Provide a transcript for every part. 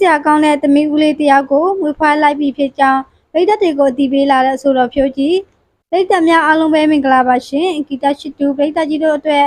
စရာကောင်းတဲ့သမီးဦးလေးတစ်ယောက်ကိုမွေးဖွားလိုက်ပြီဖြစ်ကြောင်းပြည်သက်တွေကိုအတည်ပြုလာတဲ့ဆိုတော်ဖြိုးကြီးပြည်သက်များအားလုံးပဲမင်္ဂလာပါရှင်ဂီတရှိတူပြည်သက်ကြီးတို့အတွက်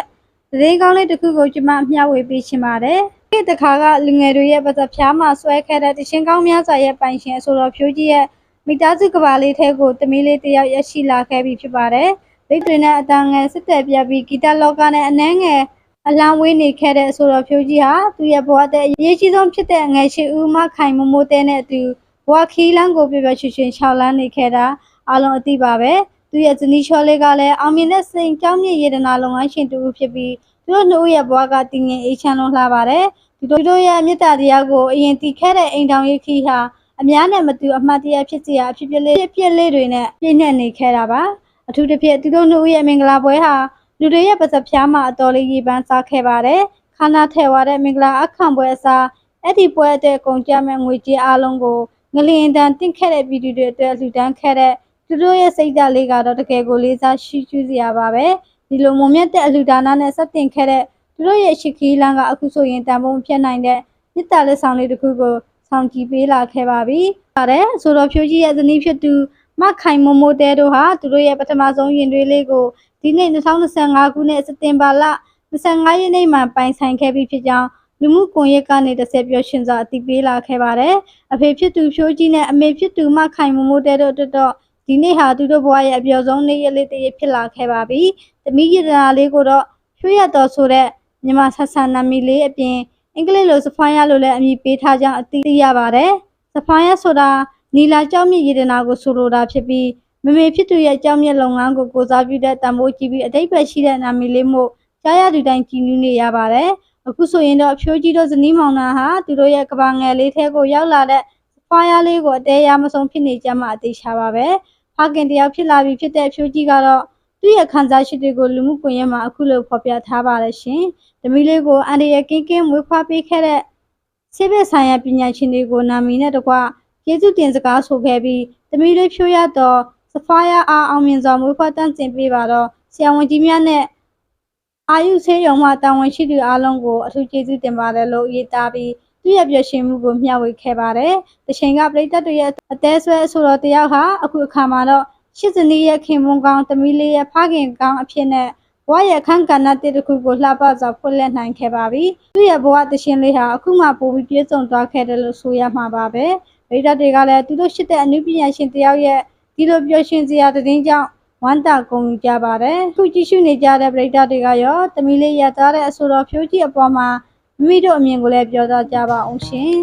သတင်းကောင်းလေးတစ်ခုကိုကျွန်မမျှဝေပေးချင်ပါတယ်ဒီတစ်ခါကလူငယ်တွေရဲ့ပစဖျားမှာဆွဲခဲ့တဲ့တခြင်းကောင်းများစွာရဲ့ပိုင်ရှင်ဆိုတော်ဖြိုးကြီးရဲ့မိသားစုကဘာလေးထဲကိုသမီးလေးတစ်ယောက်ရရှိလာခဲ့ပြီဖြစ်ပါတယ်ပြည်တွေနဲ့အတန်းငယ်စစ်တဲ့ပြပြီးဂီတလောကနဲ့အနှဲငယ် အလောင်းဝေးနေခဲ့တဲ့ဆိုတော်ဖြိုးကြီးဟာသူ့ရဲ့ဘဝတဲ့အရေးကြီးဆုံးဖြစ်တဲ့ငယ်ရှိဦးမခိုင်မမိုးတဲနဲ့အတူဘဝခီးလန်းကိုပြပြရွှင်ရွှင်ခြောက်လန်းနေခဲ့တာအလုံးအသိပါပဲသူရဲ့ဇနီးချောလေးကလည်းအောင်မြင်တဲ့စိန်ကြောင်းမြင့်ရတနာလုပ်ငန်းရှင်တူဖြစ်ပြီးသူတို့နှစ်ဦးရဲ့ဘဝကတည်ငြိမ်အေးချမ်းလုံးလှပါတယ်သူတို့တို့ရဲ့မေတ္တာတရားကိုအရင်တည်ခဲ့တဲ့အိမ်တောင်ရေးခီးဟာအများနဲ့မတူအမှတ်တရဖြစ်စီရာအဖြစ်ဖြစ်လေးဖြစ်ဖြစ်လေးတွေနဲ့ပြည့်နှက်နေခဲ့တာပါအထူးသဖြင့်သူတို့နှစ်ဦးရဲ့မင်္ဂလာပွဲဟာ လူတွေရဲ့ပစဖျားမှာအတော်လေးရေပန်းစားခဲ့ပါတယ်။ခန္ဓာထဲဝါတဲ့မင်္ဂလာအခမ်းပွဲအစားအဲ့ဒီပွဲအတွက်ကုန်ကြမဲ့ငွေကြေးအလုံးကိုငလျင်တန်တင့်ခဲ့တဲ့ပြည်သူတွေအတွက်လှူဒန်းခဲ့တဲ့သူတို့ရဲ့စိတ်ဓာတ်လေးကတော့တကယ်ကိုလေးစားရှိကျူးစရာပါပဲ။ဒီလိုမုံမြတ်တဲ့အလှူဒါနနဲ့ဆက်တင်ခဲ့တဲ့သူတို့ရဲ့ရှိခီးလန်းကအခုဆိုရင်တန်ဖိုးမဖြစ်နိုင်တဲ့မြစ်တာလက်ဆောင်လေးတစ်ခုကိုဆောင်ကြည့်ပေးလာခဲ့ပါပြီ။ပါတယ်ဆိုတော့ဖြိုးကြီးရဲ့ဇနီးဖြစ်သူ မခိုင်မမိုတဲတို့ဟာသူတို့ရဲ့ပထမဆုံးရင်တွေးလေးကိုဒီနေ့2025ခုနှစ်စက်တင်ဘာလ25ရက်နေ့မှာပိုင်ဆိုင်ခဲ့ပြီးဖြစ်ကြောင်းလူမှုကွန်ရက်ကနေတစ်ဆက်ပြောရှင်စွာအသိပေးလာခဲ့ပါတယ်။အဖေဖြစ်သူဖြိုးကြီးနဲ့အမေဖြစ်သူမခိုင်မမိုးတဲတို့အတွက်တော့ဒီနေ့ဟာသူတို့ဘဝရဲ့အပျော်ဆုံးနေ့ရက်လေးတစ်ရက်ဖြစ်လာခဲ့ပါပြီ။သမီးရတနာလေးကိုတော့ရွှေရတော်ဆိုတဲ့မြန်မာဆက်ဆံနာမည်လေးအပြင်အင်္ဂလိပ်လိုစဖိုင်းရလို့လည်းအမည်ပေးထားကြောင်းအသိရပါတယ်။စဖိုင်းရဆိုတာ နီလာကြောင့်မြင့်ရတနာကိုဆိုလိုတာဖြစ်ပြီးမမေဖြစ်သူရဲ့အကြောင်းမြတ်လုပ်ငန်းကိုကိုစားပြုတဲ့တံမိုးကြီးပြီးအတိတ်ပဲရှိတဲ့နာမည်လေးမို့ကြားရသူတိုင်းကြည်နူးနေရပါတယ်။အခုဆိုရင်တော့အဖြိုးကြီးတို့ဇနီးမောင်နှံဟာသူတို့ရဲ့ကဘာငယ်လေးထဲကိုရောက်လာတဲ့ဖားရလေးကိုအသေးရမဆုံးဖြစ်နေကြမှအသေးချပါပဲ။ဖခင်တယောက်ဖြစ်လာပြီဖြစ်တဲ့အဖြိုးကြီးကတော့သူ့ရဲ့ခံစားရှိတွေကိုလူမှုကွန်ရက်မှာအခုလိုဖော်ပြထားပါတယ်ရှင်။သမီးလေးကိုအန်ဒီရဲ့ကင်းကင်းမွေးဖွားပေးခဲ့တဲ့ဆေးဘက်ဆိုင်ရာပညာရှင်တွေကိုနာမည်နဲ့တကွ ကျေးဇူးတင်စကားဆိုခဲ့ပြီးသမီးလေးဖြိုးရတော့စဖာယာအားအောင်မြင်စွာမွေးဖွားတန်းကျင်ပေးပါတော့ဆရာဝန်ကြီးများနဲ့အာယုဆေးရုံမှတာဝန်ရှိသူအားလုံးကိုအထူးကျေးဇူးတင်ပါတယ်လို့ရေးသားပြီးသူ့ရဲ့ပြည့်ရှင်မှုကိုမျှဝေခဲ့ပါတယ်။တချိန်ကပြည်သက်တွေရဲ့အသေးဆွဲအဆိုတော်တယောက်ဟာအခုအခါမှာတော့ရှစ်ဇနီးရဲ့ခင်မွန်ကောင်းသမီးလေးရဲ့ဖခင်ကောင်းအဖြစ်နဲ့ဘဝရဲ့အခန်းကဏ္ဍတစ်ခုကိုလှပစွာဖွင့်လှစ်နိုင်ခဲ့ပါပြီ။သူ့ရဲ့ဘဝတရှင်လေးဟာအခုမှပိုပြီးပြည့်စုံသွားခဲ့တယ်လို့ဆိုရမှာပါပဲ။ ရိတ်တာတွေကလည်းသူတို့ရှိတဲ့အနုပညာရှင်တယောက်ရဲ့ဒီလိုပြောရှင်စရာသတင်းကြောင့်ဝမ်းတာကုန်ကြပါတယ်ခုကြည့်ရှုနေကြတဲ့ပရိသတ်တွေကရောတမီလေးရသွားတဲ့အဆိုတော်ဖြိုးကြီးအပေါ်မှာမိမိတို့အမြင်ကိုလည်းပြောသွားကြပါအောင်ရှင်